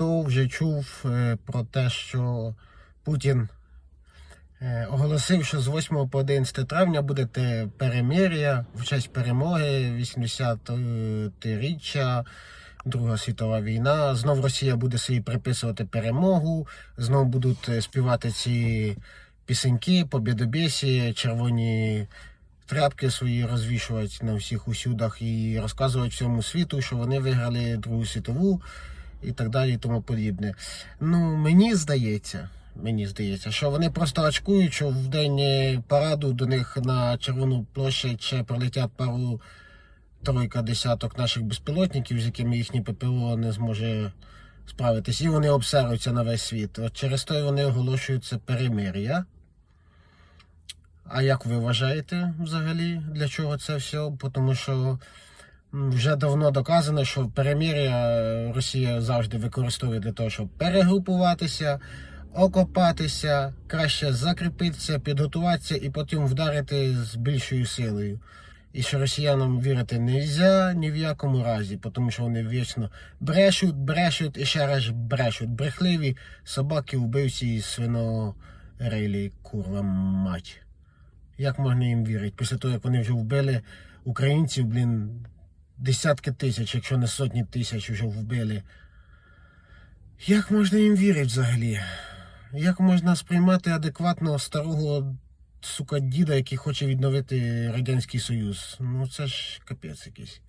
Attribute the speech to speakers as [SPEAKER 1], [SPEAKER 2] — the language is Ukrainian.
[SPEAKER 1] хто вже чув е, про те, що Путін е, оголосив, що з 8 по 11 травня буде перемир'я в честь перемоги 80-річчя. Друга світова війна. Знов Росія буде собі приписувати перемогу, знов будуть е, співати ці пісеньки, побєдобєсі, червоні тряпки свої розвішувати на всіх усюдах і розказувати всьому світу, що вони виграли Другу світову і так далі, і тому подібне. Ну, мені здається, мені здається, що вони просто очкують, що в день е, параду до них на Червону площадь ще прилетять пару тройка десяток наших безпілотників, з якими їхнє ППО не зможе справитись, і вони обсеруються на весь світ. От через й вони оголошують це перемир'я. А як ви вважаєте взагалі, для чого це все? Тому що вже давно доказано, що перемир'я Росія завжди використовує для того, щоб перегрупуватися, окопатися, краще закріпитися, підготуватися і потім вдарити з більшою силою. І що росіянам вірити не можна ні в якому разі, тому що вони вічно брешуть, брешуть і ще раз брешуть. Брехливі собаки, вбивці і свинорилі, курва мать. Як можна їм вірити? Після того, як вони вже вбили українців, блін, десятки тисяч, якщо не сотні тисяч вже вбили. Як можна їм вірити взагалі? Як можна сприймати адекватно старого сука діда, який хоче відновити Радянський Союз? Ну це ж капець якийсь.